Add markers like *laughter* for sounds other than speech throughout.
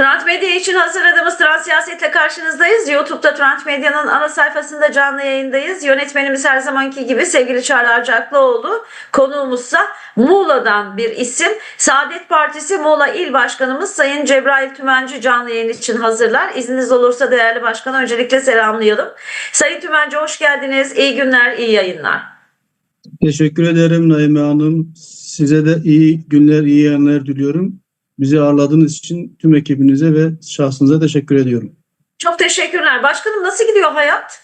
Trend Medya için hazırladığımız Trend Siyaset'le karşınızdayız. YouTube'da Trend Medya'nın ana sayfasında canlı yayındayız. Yönetmenimiz her zamanki gibi sevgili Çağrı Arcaklıoğlu. Konuğumuzsa Muğla'dan bir isim. Saadet Partisi Muğla İl Başkanımız Sayın Cebrail Tümenci canlı yayın için hazırlar. İzniniz olursa değerli başkanı öncelikle selamlayalım. Sayın Tümenci hoş geldiniz. İyi günler, iyi yayınlar. Teşekkür ederim Naime Hanım. Size de iyi günler, iyi yayınlar diliyorum. Bizi ağırladığınız için tüm ekibinize ve şahsınıza teşekkür ediyorum. Çok teşekkürler. Başkanım nasıl gidiyor hayat?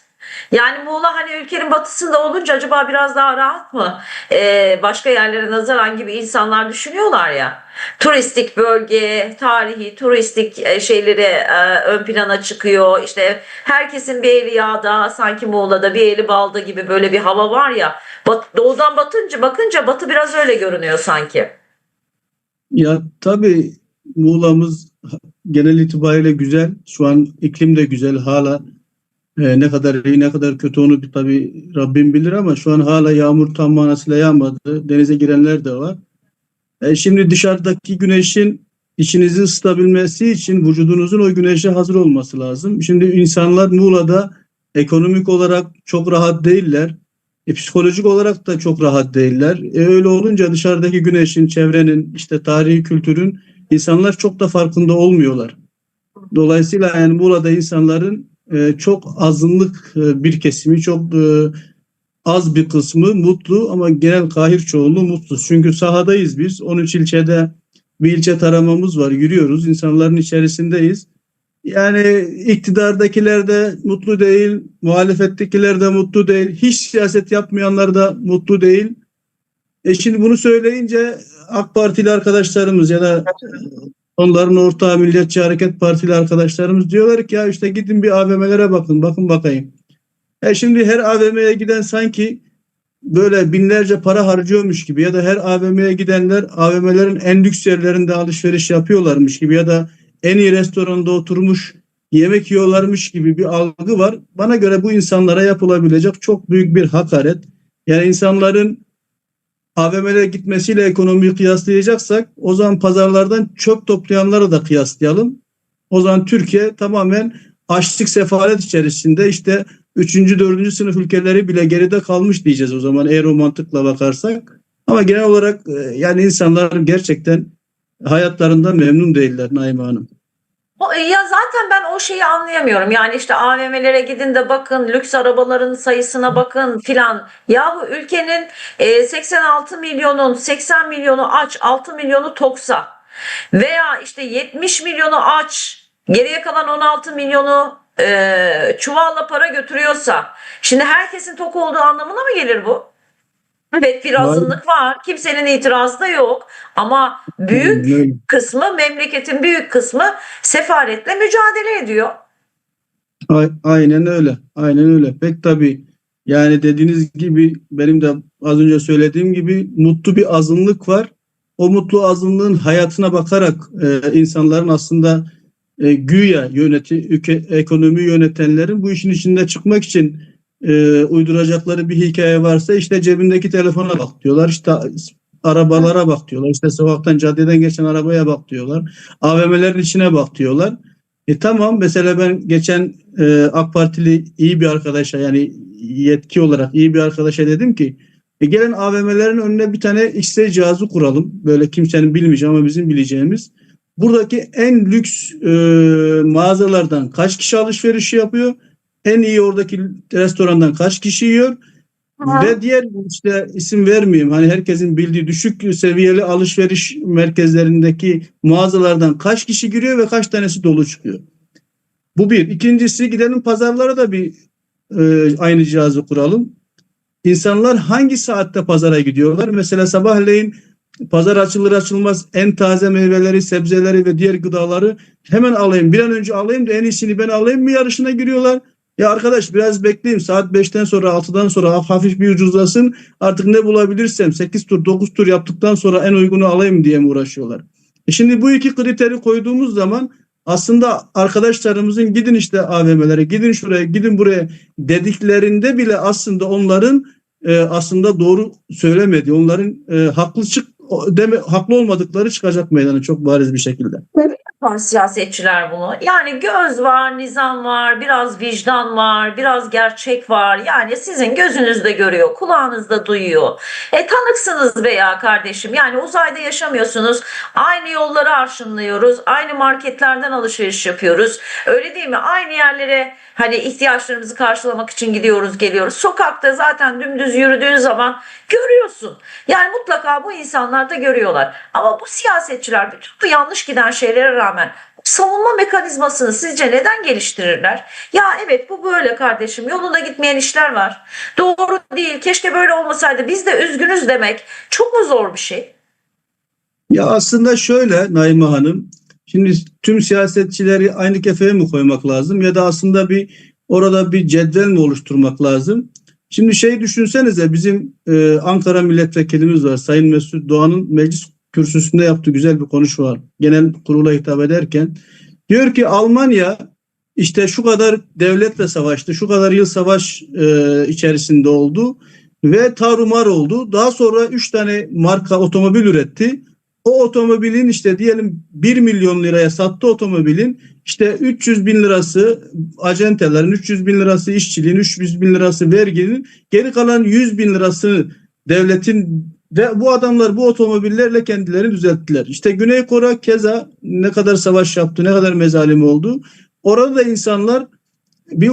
Yani Muğla hani ülkenin batısında olunca acaba biraz daha rahat mı? Ee, başka yerlere nazaran gibi insanlar düşünüyorlar ya. Turistik bölge, tarihi, turistik e, şeyleri e, ön plana çıkıyor. İşte herkesin bir eli yağda, sanki Muğla'da bir eli balda gibi böyle bir hava var ya. Bat, doğudan batınca bakınca batı biraz öyle görünüyor sanki. Ya tabii Muğla'mız genel itibariyle güzel. Şu an iklim de güzel. Hala e, ne kadar iyi ne kadar kötü onu tabii Rabbim bilir ama şu an hala yağmur tam manasıyla yağmadı. Denize girenler de var. E, şimdi dışarıdaki güneşin içinizi ısıtabilmesi için vücudunuzun o güneşe hazır olması lazım. Şimdi insanlar Muğla'da ekonomik olarak çok rahat değiller. E, psikolojik olarak da çok rahat değiller. E, öyle olunca dışarıdaki güneşin, çevrenin, işte tarihi kültürün insanlar çok da farkında olmuyorlar. Dolayısıyla yani Muğla'da insanların e, çok azınlık e, bir kesimi, çok e, az bir kısmı mutlu ama genel kahir çoğunluğu mutsuz. Çünkü sahadayız biz. 13 ilçede bir ilçe taramamız var. Yürüyoruz. insanların içerisindeyiz. Yani iktidardakiler de mutlu değil, muhalefettekiler de mutlu değil, hiç siyaset yapmayanlar da mutlu değil. E şimdi bunu söyleyince AK Partili arkadaşlarımız ya da onların ortağı Milliyetçi Hareket Partili arkadaşlarımız diyorlar ki ya işte gidin bir AVM'lere bakın, bakın bakayım. E şimdi her AVM'ye giden sanki böyle binlerce para harcıyormuş gibi ya da her AVM'ye gidenler AVM'lerin en lüks yerlerinde alışveriş yapıyorlarmış gibi ya da en iyi restoranda oturmuş yemek yiyorlarmış gibi bir algı var. Bana göre bu insanlara yapılabilecek çok büyük bir hakaret. Yani insanların AVM'lere gitmesiyle ekonomiyi kıyaslayacaksak o zaman pazarlardan çöp toplayanları da kıyaslayalım. O zaman Türkiye tamamen açlık sefalet içerisinde işte 3. 4. sınıf ülkeleri bile geride kalmış diyeceğiz o zaman eğer o mantıkla bakarsak. Ama genel olarak yani insanlar gerçekten hayatlarından memnun değiller Naime Hanım. E, Ya zaten ben o şeyi anlayamıyorum. Yani işte AVM'lere gidin de bakın, lüks arabaların sayısına bakın filan. Yahu ülkenin e, 86 milyonun 80 milyonu aç, 6 milyonu toksa veya işte 70 milyonu aç, geriye kalan 16 milyonu e, çuvalla para götürüyorsa şimdi herkesin tok olduğu anlamına mı gelir bu? Evet bir azınlık var. Kimsenin itirazı da yok. Ama büyük kısmı memleketin büyük kısmı sefaretle mücadele ediyor. A- Aynen öyle. Aynen öyle. Pek tabii yani dediğiniz gibi benim de az önce söylediğim gibi mutlu bir azınlık var. O mutlu azınlığın hayatına bakarak e, insanların aslında e, güya yöneti, ülke, ekonomi yönetenlerin bu işin içinde çıkmak için e, uyduracakları bir hikaye varsa işte cebindeki telefona bak diyorlar. işte arabalara bak diyorlar. işte sokaktan caddeden geçen arabaya bak diyorlar. AVM'lerin içine bak diyorlar. E tamam mesela ben geçen e, AK Partili iyi bir arkadaşa yani yetki olarak iyi bir arkadaşa dedim ki e, gelen AVM'lerin önüne bir tane X-ray cihazı kuralım. Böyle kimsenin bilmeyeceği ama bizim bileceğimiz. Buradaki en lüks e, mağazalardan kaç kişi alışveriş yapıyor? En iyi oradaki restorandan kaç kişi yiyor? Ve diğer işte isim vermeyeyim hani herkesin bildiği düşük seviyeli alışveriş merkezlerindeki mağazalardan kaç kişi giriyor ve kaç tanesi dolu çıkıyor. Bu bir. İkincisi gidelim pazarlara da bir e, aynı cihazı kuralım. İnsanlar hangi saatte pazara gidiyorlar? Mesela sabahleyin pazar açılır açılmaz en taze meyveleri, sebzeleri ve diğer gıdaları hemen alayım. Bir an önce alayım da en iyisini ben alayım mı yarışına giriyorlar? Ya arkadaş biraz bekleyeyim saat 5'ten sonra 6'dan sonra hafif bir ucuzlasın artık ne bulabilirsem 8 tur 9 tur yaptıktan sonra en uygunu alayım diye mi uğraşıyorlar? E şimdi bu iki kriteri koyduğumuz zaman aslında arkadaşlarımızın gidin işte AVM'lere gidin şuraya gidin buraya dediklerinde bile aslında onların e, aslında doğru söylemediği onların e, haklı çık deme, haklı olmadıkları çıkacak meydana çok bariz bir şekilde. Yapar siyasetçiler bunu? Yani göz var, nizam var, biraz vicdan var, biraz gerçek var. Yani sizin gözünüzde görüyor, kulağınızda duyuyor. E tanıksınız be ya kardeşim. Yani uzayda yaşamıyorsunuz. Aynı yolları arşınlıyoruz. Aynı marketlerden alışveriş yapıyoruz. Öyle değil mi? Aynı yerlere hani ihtiyaçlarımızı karşılamak için gidiyoruz, geliyoruz. Sokakta zaten dümdüz yürüdüğün zaman görüyorsun. Yani mutlaka bu insanlar da görüyorlar. Ama bu siyasetçiler bütün bu yanlış giden şeylere rağmen savunma mekanizmasını sizce neden geliştirirler? Ya evet bu böyle kardeşim yolunda gitmeyen işler var. Doğru değil keşke böyle olmasaydı biz de üzgünüz demek çok mu zor bir şey? Ya aslında şöyle Naime Hanım, şimdi tüm siyasetçileri aynı kefeye mi koymak lazım ya da aslında bir orada bir cetvel mi oluşturmak lazım? Şimdi şey düşünsenize bizim e, Ankara milletvekilimiz var Sayın Mesut Doğan'ın meclis kürsüsünde yaptığı güzel bir konuşma var. Genel kurula hitap ederken diyor ki Almanya işte şu kadar devletle savaştı, şu kadar yıl savaş e, içerisinde oldu ve tarumar oldu. Daha sonra 3 tane marka otomobil üretti. O otomobilin işte diyelim 1 milyon liraya sattı otomobilin işte 300 bin lirası acentelerin, 300 bin lirası işçiliğin, 300 bin lirası verginin geri kalan 100 bin lirası devletin ve bu adamlar bu otomobillerle kendilerini düzelttiler. İşte Güney Kore keza ne kadar savaş yaptı, ne kadar mezalim oldu. Orada da insanlar bir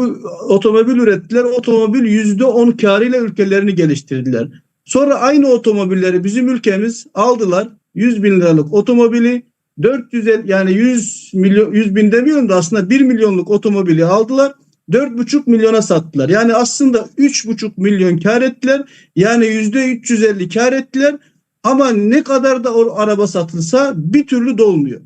otomobil ürettiler. Otomobil yüzde on karıyla ülkelerini geliştirdiler. Sonra aynı otomobilleri bizim ülkemiz aldılar. 100 bin liralık otomobili 450 yani 100 milyon 100 bin demiyorum da aslında 1 milyonluk otomobili aldılar. 4,5 milyona sattılar. Yani aslında 3,5 milyon kar ettiler. Yani %350 kar ettiler. Ama ne kadar da o araba satılsa bir türlü dolmuyor.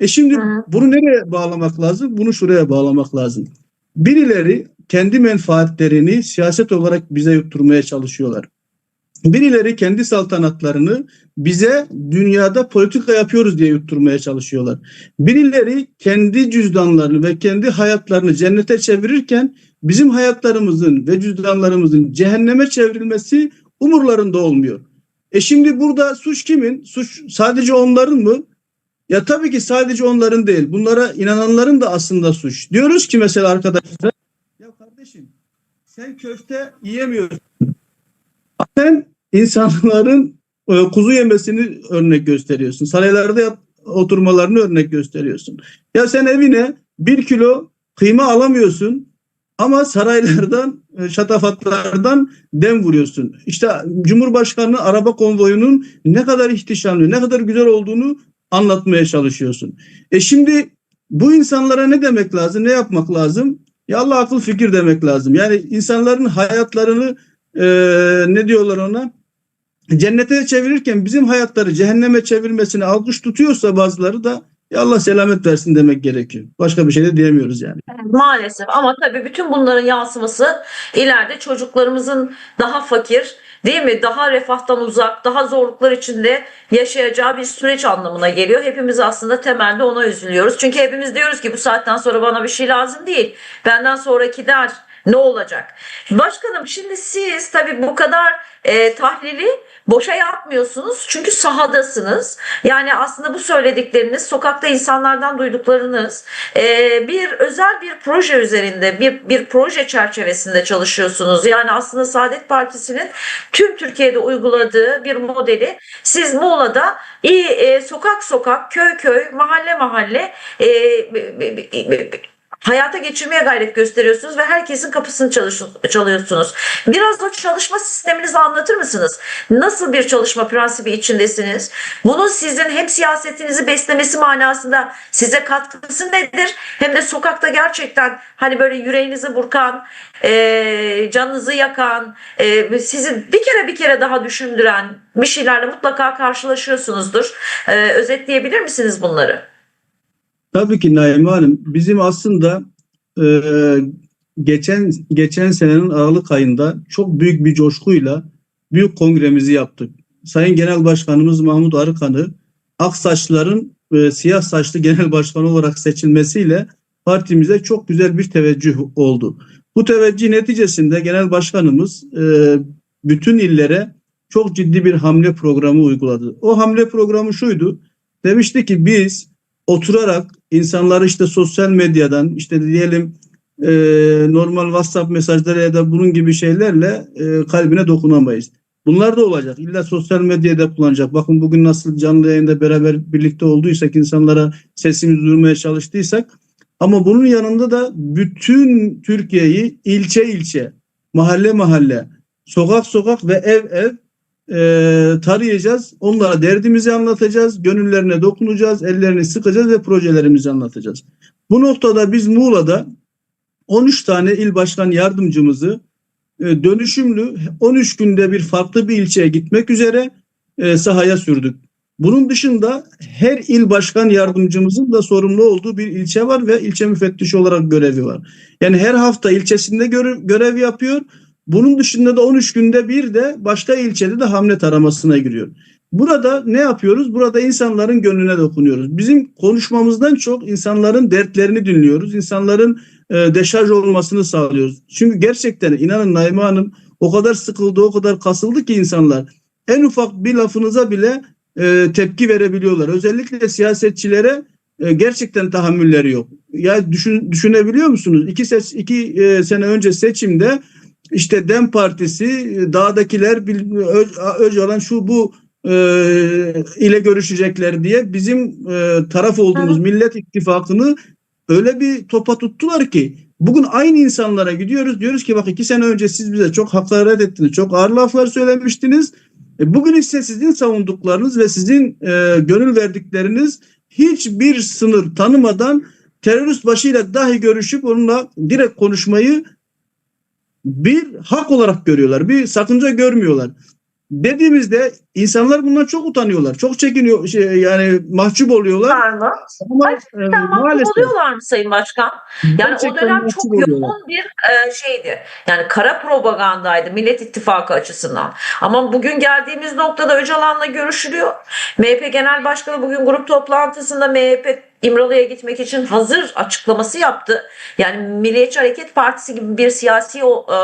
E şimdi Hı bunu nereye bağlamak lazım? Bunu şuraya bağlamak lazım. Birileri kendi menfaatlerini siyaset olarak bize yutturmaya çalışıyorlar. Birileri kendi saltanatlarını bize dünyada politika yapıyoruz diye yutturmaya çalışıyorlar. Birileri kendi cüzdanlarını ve kendi hayatlarını cennete çevirirken bizim hayatlarımızın ve cüzdanlarımızın cehenneme çevrilmesi umurlarında olmuyor. E şimdi burada suç kimin? Suç sadece onların mı? Ya tabii ki sadece onların değil. Bunlara inananların da aslında suç. Diyoruz ki mesela arkadaşlar ya kardeşim sen köfte yiyemiyorsun. Sen insanların e, kuzu yemesini örnek gösteriyorsun. Saraylarda oturmalarını örnek gösteriyorsun. Ya sen evine bir kilo kıyma alamıyorsun ama saraylardan, e, şatafatlardan dem vuruyorsun. İşte Cumhurbaşkanı araba konvoyunun ne kadar ihtişamlı, ne kadar güzel olduğunu anlatmaya çalışıyorsun. E şimdi bu insanlara ne demek lazım, ne yapmak lazım? Ya Allah akıl fikir demek lazım. Yani insanların hayatlarını e, ne diyorlar ona? Cennete çevirirken bizim hayatları cehenneme çevirmesini alkış tutuyorsa bazıları da ya Allah selamet versin demek gerekiyor. Başka bir şey de diyemiyoruz yani. Maalesef ama tabii bütün bunların yansıması ileride çocuklarımızın daha fakir değil mi? Daha refahtan uzak, daha zorluklar içinde yaşayacağı bir süreç anlamına geliyor. Hepimiz aslında temelde ona üzülüyoruz. Çünkü hepimiz diyoruz ki bu saatten sonra bana bir şey lazım değil. Benden sonraki der ne olacak? Başkanım şimdi siz tabii bu kadar e, tahlili boşa yapmıyorsunuz çünkü sahadasınız. Yani aslında bu söyledikleriniz sokakta insanlardan duyduklarınız e, bir özel bir proje üzerinde bir, bir proje çerçevesinde çalışıyorsunuz. Yani aslında Saadet Partisi'nin tüm Türkiye'de uyguladığı bir modeli siz Muğla'da e, sokak sokak köy köy mahalle mahalle e, hayata geçirmeye gayret gösteriyorsunuz ve herkesin kapısını çalıyorsunuz. Biraz o çalışma sisteminizi anlatır mısınız? Nasıl bir çalışma prensibi içindesiniz? Bunun sizin hem siyasetinizi beslemesi manasında size katkısı nedir? Hem de sokakta gerçekten hani böyle yüreğinizi burkan, canınızı yakan, sizi bir kere bir kere daha düşündüren bir şeylerle mutlaka karşılaşıyorsunuzdur. Özetleyebilir misiniz bunları? Tabii ki Naime Hanım. Bizim aslında e, geçen geçen senenin Aralık ayında çok büyük bir coşkuyla büyük kongremizi yaptık. Sayın Genel Başkanımız Mahmut Arıkan'ı Aksaçların e, siyah saçlı genel başkanı olarak seçilmesiyle partimize çok güzel bir teveccüh oldu. Bu teveccüh neticesinde genel başkanımız e, bütün illere çok ciddi bir hamle programı uyguladı. O hamle programı şuydu. Demişti ki biz oturarak insanları işte sosyal medyadan işte diyelim e, normal WhatsApp mesajları ya da bunun gibi şeylerle e, kalbine dokunamayız. Bunlar da olacak. İlla sosyal medyada kullanacak. Bakın bugün nasıl canlı yayında beraber birlikte olduysak, insanlara sesimizi duyurmaya çalıştıysak. Ama bunun yanında da bütün Türkiye'yi ilçe ilçe, mahalle mahalle, sokak sokak ve ev ev e, tarayacağız. Onlara derdimizi anlatacağız. Gönüllerine dokunacağız. Ellerini sıkacağız ve projelerimizi anlatacağız. Bu noktada biz Muğla'da 13 tane il başkan yardımcımızı e, dönüşümlü 13 günde bir farklı bir ilçeye gitmek üzere e, sahaya sürdük. Bunun dışında her il başkan yardımcımızın da sorumlu olduğu bir ilçe var ve ilçe müfettişi olarak görevi var. Yani her hafta ilçesinde görev, yapıyor. Bunun dışında da 13 günde bir de başka ilçede de hamle taramasına giriyor. Burada ne yapıyoruz? Burada insanların gönlüne dokunuyoruz. Bizim konuşmamızdan çok insanların dertlerini dinliyoruz. İnsanların e, deşarj olmasını sağlıyoruz. Çünkü gerçekten inanın Naime Hanım o kadar sıkıldı, o kadar kasıldı ki insanlar. En ufak bir lafınıza bile e, tepki verebiliyorlar. Özellikle siyasetçilere e, gerçekten tahammülleri yok. Ya düşün, düşünebiliyor musunuz? İki, ses, iki e, sene önce seçimde işte Dem Partisi, e, dağdakiler, Öcalan şu bu e, ile görüşecekler diye bizim e, taraf olduğumuz Millet İttifakı'nı öyle bir topa tuttular ki bugün aynı insanlara gidiyoruz diyoruz ki bak iki sene önce siz bize çok hakaret ettiniz, çok ağır laflar söylemiştiniz. E, bugün ise sizin savunduklarınız ve sizin e, gönül verdikleriniz hiçbir sınır tanımadan terörist başıyla dahi görüşüp onunla direkt konuşmayı bir hak olarak görüyorlar. Bir sakınca görmüyorlar. Dediğimizde insanlar bundan çok utanıyorlar. Çok çekiniyor şey, yani mahcup oluyorlar. Var mı? Ama Ay, e, mahcup maalesef oluyorlar mı Sayın Başkan? Yani o gerçekten dönem mahcup çok oluyorlar. yoğun bir e, şeydi. Yani kara propagandaydı Millet İttifakı açısından. Ama bugün geldiğimiz noktada Öcalan'la görüşülüyor. MHP Genel Başkanı bugün grup toplantısında MHP İmralı'ya gitmek için hazır açıklaması yaptı. Yani Milliyetçi Hareket Partisi gibi bir siyasi o, e,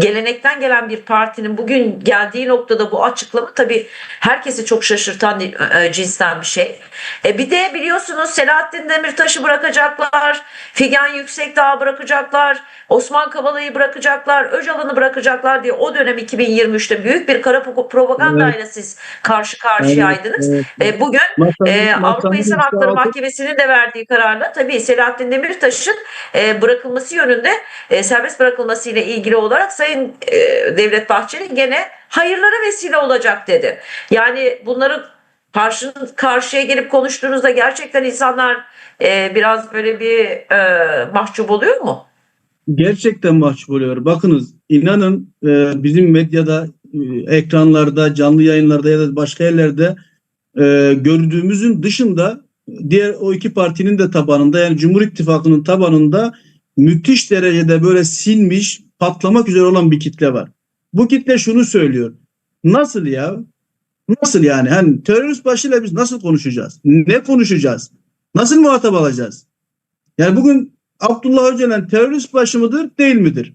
gelenekten gelen bir partinin bugün geldiği noktada bu açıklama tabii herkesi çok şaşırtan e, e, cinsten bir şey. E, bir de biliyorsunuz Selahattin Demirtaş'ı bırakacaklar, Figen Yüksekdağ'ı bırakacaklar, Osman Kavala'yı bırakacaklar, Öcalan'ı bırakacaklar diye o dönem 2023'te büyük bir kara pro- propagandayla siz karşı karşıyaydınız. Evet, E, bugün ee, Avrupa İnsan Hakları Mahkemesi'nin de verdiği kararla tabii Selahattin Demirtaş'ın e, bırakılması yönünde e, serbest bırakılması ile ilgili olarak Sayın e, Devlet Bahçeli gene hayırlara vesile olacak dedi. Yani bunları karşı, karşıya gelip konuştuğunuzda gerçekten insanlar e, biraz böyle bir e, mahcup oluyor mu? Gerçekten mahcup oluyor. Bakınız inanın e, bizim medyada, e, ekranlarda, canlı yayınlarda ya da başka yerlerde e, gördüğümüzün dışında diğer o iki partinin de tabanında yani Cumhur İttifakı'nın tabanında müthiş derecede böyle sinmiş, patlamak üzere olan bir kitle var. Bu kitle şunu söylüyor. Nasıl ya? Nasıl yani? Hani terörist başıyla biz nasıl konuşacağız? Ne konuşacağız? Nasıl muhatap alacağız? Yani bugün Abdullah Öcalan terörist başı mıdır, değil midir?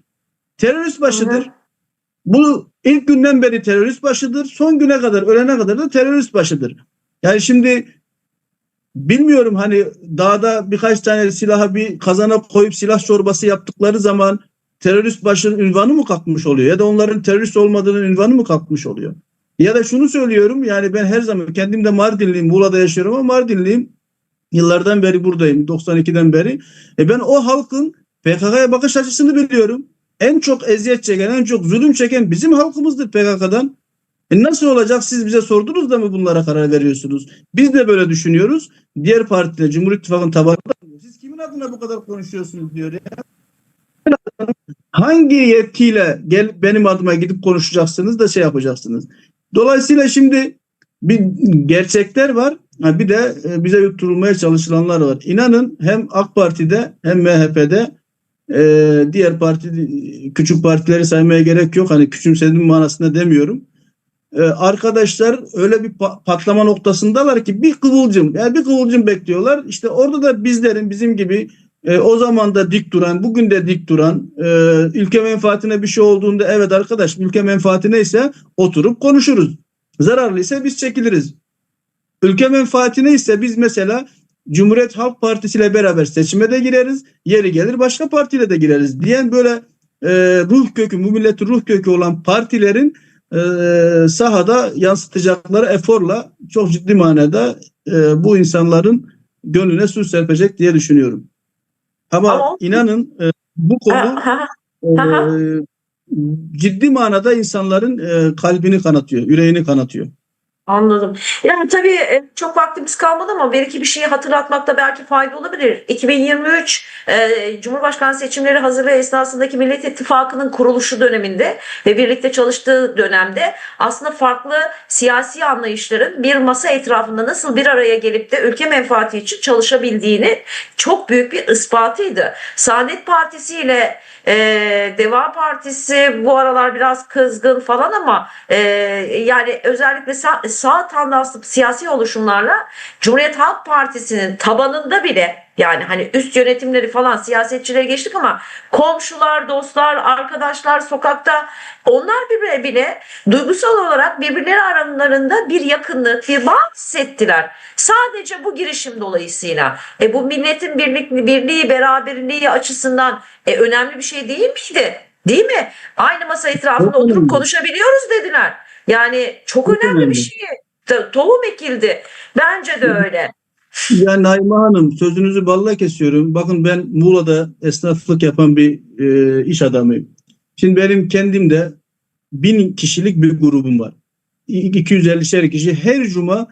Terörist başıdır. Hı hı. Bu ilk günden beri terörist başıdır. Son güne kadar, ölene kadar da terörist başıdır. Yani şimdi bilmiyorum hani dağda birkaç tane silahı bir kazana koyup silah çorbası yaptıkları zaman terörist başının ünvanı mı kalkmış oluyor? Ya da onların terörist olmadığının ünvanı mı kalkmış oluyor? Ya da şunu söylüyorum yani ben her zaman kendim de Mardinliyim, Muğla'da yaşıyorum ama Mardinliyim. Yıllardan beri buradayım, 92'den beri. E ben o halkın PKK'ya bakış açısını biliyorum. En çok eziyet çeken, en çok zulüm çeken bizim halkımızdır PKK'dan. E nasıl olacak siz bize sordunuz da mı bunlara karar veriyorsunuz? Biz de böyle düşünüyoruz. Diğer partiler, Cumhur İttifakı'nın tabanında siz kimin adına bu kadar konuşuyorsunuz diyor ya. Hangi yetkiyle gel benim adıma gidip konuşacaksınız da şey yapacaksınız. Dolayısıyla şimdi bir gerçekler var. Bir de e, bize yutturulmaya çalışılanlar var. İnanın hem AK Parti'de hem MHP'de e, diğer parti küçük partileri saymaya gerek yok. Hani küçümsediğim manasında demiyorum. E, arkadaşlar öyle bir pa- patlama noktasındalar ki bir kıvılcım yani bir kıvılcım bekliyorlar. İşte orada da bizlerin bizim gibi e, o zaman da dik duran, bugün de dik duran, e, ülke menfaatine bir şey olduğunda evet arkadaş ülke menfaati neyse oturup konuşuruz. Zararlıysa biz çekiliriz. Ülke menfaati neyse biz mesela Cumhuriyet Halk Partisi ile beraber seçime de gireriz. Yeri gelir başka partiyle de gireriz diyen böyle e, ruh kökü, bu milletin ruh kökü olan partilerin e, sahada yansıtacakları eforla çok ciddi manada e, bu insanların gönlüne su serpecek diye düşünüyorum. Ama, Ama- inanın e, bu konu e, Aha. ciddi manada insanların e, kalbini kanatıyor, yüreğini kanatıyor. Anladım. Yani tabii e, çok vaktimiz kalmadı ama bir iki bir şeyi hatırlatmakta belki fayda olabilir. 2023 e, Cumhurbaşkanı seçimleri hazırlığı esnasındaki Millet İttifakı'nın kuruluşu döneminde ve birlikte çalıştığı dönemde aslında farklı siyasi anlayışların bir masa etrafında nasıl bir araya gelip de ülke menfaati için çalışabildiğini çok büyük bir ispatıydı. Saadet Partisi ile e, Deva Partisi bu aralar biraz kızgın falan ama e, yani özellikle sağ, sağ tandanslı siyasi oluşumlarla Cumhuriyet Halk Partisi'nin tabanında bile yani hani üst yönetimleri falan siyasetçileri geçtik ama komşular, dostlar, arkadaşlar sokakta onlar bile bile duygusal olarak birbirleri aralarında bir yakınlık, bir bağ hissettiler. Sadece bu girişim dolayısıyla. E bu milletin birlik, birliği, beraberliği açısından e, önemli bir şey değil miydi? Değil mi? Aynı masa etrafında oturup konuşabiliyoruz dediler. Yani çok, önemli, bir şey. To- Tohum ekildi. Bence de öyle. Ya Naime Hanım sözünüzü balla kesiyorum. Bakın ben Muğla'da esnaflık yapan bir e, iş adamıyım. Şimdi benim kendimde bin kişilik bir grubum var. 250'şer kişi her cuma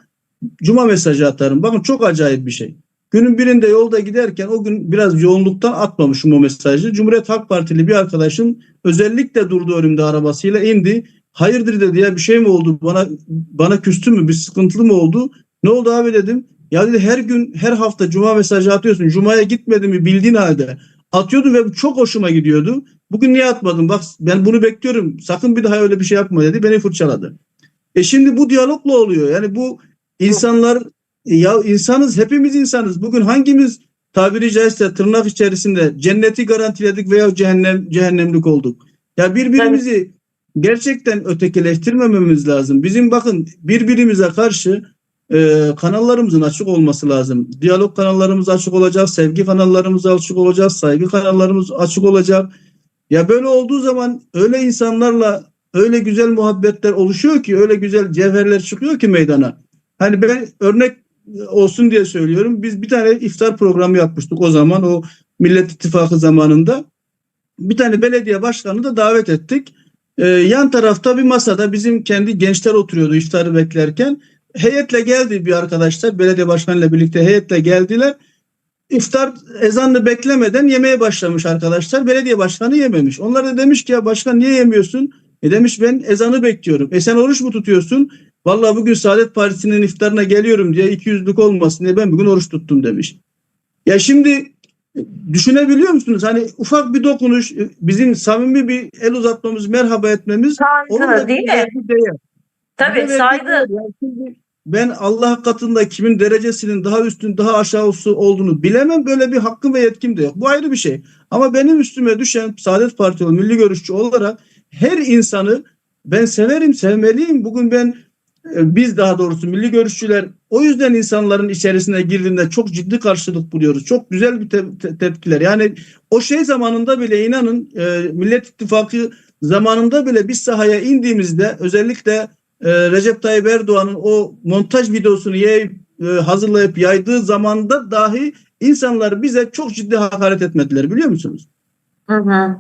cuma mesajı atarım. Bakın çok acayip bir şey. Günün birinde yolda giderken o gün biraz yoğunluktan atmamışım o mesajı. Cumhuriyet Halk Partili bir arkadaşım özellikle durdu önümde arabasıyla indi. Hayırdır dedi ya bir şey mi oldu? Bana bana küstü mü? Bir sıkıntılı mı oldu? Ne oldu abi dedim. Ya dedi her gün her hafta cuma mesajı atıyorsun. Cuma'ya gitmedi mi bildiğin halde. Atıyordu ve çok hoşuma gidiyordu. Bugün niye atmadın? Bak ben bunu bekliyorum. Sakın bir daha öyle bir şey yapma dedi. Beni fırçaladı. E şimdi bu diyalogla oluyor. Yani bu insanlar ya insanız hepimiz insanız. Bugün hangimiz tabiri caizse tırnak içerisinde cenneti garantiledik veya cehennem cehennemlik olduk. Ya birbirimizi gerçekten ötekileştirmememiz lazım. Bizim bakın birbirimize karşı e, kanallarımızın açık olması lazım. Diyalog kanallarımız açık olacak, sevgi kanallarımız açık olacak, saygı kanallarımız açık olacak. Ya böyle olduğu zaman öyle insanlarla öyle güzel muhabbetler oluşuyor ki, öyle güzel cevherler çıkıyor ki meydana. Hani ben örnek olsun diye söylüyorum. Biz bir tane iftar programı yapmıştık o zaman o Millet İttifakı zamanında. Bir tane belediye başkanı da davet ettik. Ee, yan tarafta bir masada bizim kendi gençler oturuyordu iftarı beklerken. Heyetle geldi bir arkadaşlar belediye başkanıyla birlikte heyetle geldiler. İftar ezanını beklemeden yemeye başlamış arkadaşlar. Belediye başkanı yememiş. Onlar da demiş ki ya başkan niye yemiyorsun? E demiş ben ezanı bekliyorum. E sen oruç mu tutuyorsun? Vallahi bugün Saadet Partisi'nin iftarına geliyorum diye iki yüzlük olmasın diye ben bugün oruç tuttum demiş. Ya şimdi düşünebiliyor musunuz? Hani ufak bir dokunuş, bizim samimi bir el uzatmamız, merhaba etmemiz onun da Saygı değil mi? değer. Tabii. Yani şimdi ben Allah katında kimin derecesinin daha üstün, daha aşağısı olduğunu bilemem. Böyle bir hakkım ve yetkim de yok. Bu ayrı bir şey. Ama benim üstüme düşen Saadet Partili, milli görüşçü olarak her insanı ben severim, sevmeliyim. Bugün ben e, biz daha doğrusu milli görüşçüler o yüzden insanların içerisine girdiğinde çok ciddi karşılık buluyoruz. Çok güzel bir te- te- tepkiler. Yani o şey zamanında bile inanın e, Millet İttifakı zamanında bile biz sahaya indiğimizde özellikle e, Recep Tayyip Erdoğan'ın o montaj videosunu yayıp, e, hazırlayıp yaydığı zamanda dahi insanlar bize çok ciddi hakaret etmediler biliyor musunuz? Hı hı.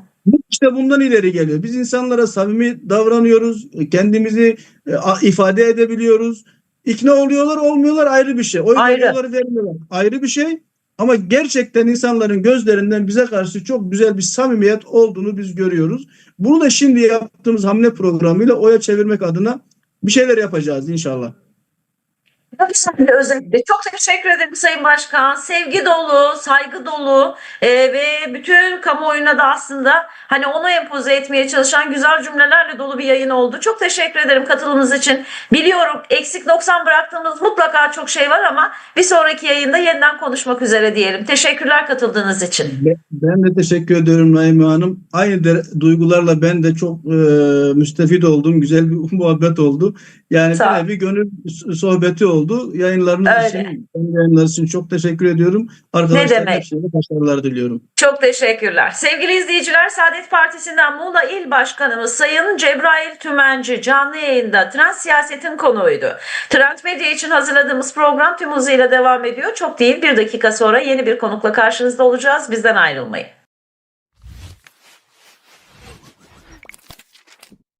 İşte bundan ileri geliyor. Biz insanlara samimi davranıyoruz. Kendimizi e, ifade edebiliyoruz. İkna oluyorlar olmuyorlar ayrı bir şey. Oy veriyorlar vermiyorlar ayrı bir şey. Ama gerçekten insanların gözlerinden bize karşı çok güzel bir samimiyet olduğunu biz görüyoruz. Bunu da şimdi yaptığımız hamle programıyla oya çevirmek adına bir şeyler yapacağız inşallah. Özellikle. Çok teşekkür ederim Sayın Başkan. Sevgi dolu, saygı dolu e, ve bütün kamuoyuna da aslında hani onu empoze etmeye çalışan güzel cümlelerle dolu bir yayın oldu. Çok teşekkür ederim katılımınız için. Biliyorum eksik noksan bıraktığımız mutlaka çok şey var ama bir sonraki yayında yeniden konuşmak üzere diyelim. Teşekkürler katıldığınız için. Ben- Ben de teşekkür ediyorum Naime Hanım. Aynı de, duygularla ben de çok e, müstefid oldum. Güzel bir *laughs* muhabbet oldu. Yani bir gönül sohbeti oldu. Oldu. Yayınlarınız Öyle. için, yayınlar için çok teşekkür ediyorum. Arkadaşlar demek. hepsine başarılar diliyorum. Çok teşekkürler. Sevgili izleyiciler Saadet Partisi'nden Muğla İl Başkanımız Sayın Cebrail Tümenci canlı yayında trend siyasetin konuğuydu. Trend Medya için hazırladığımız program tüm hızıyla devam ediyor. Çok değil bir dakika sonra yeni bir konukla karşınızda olacağız. Bizden ayrılmayın.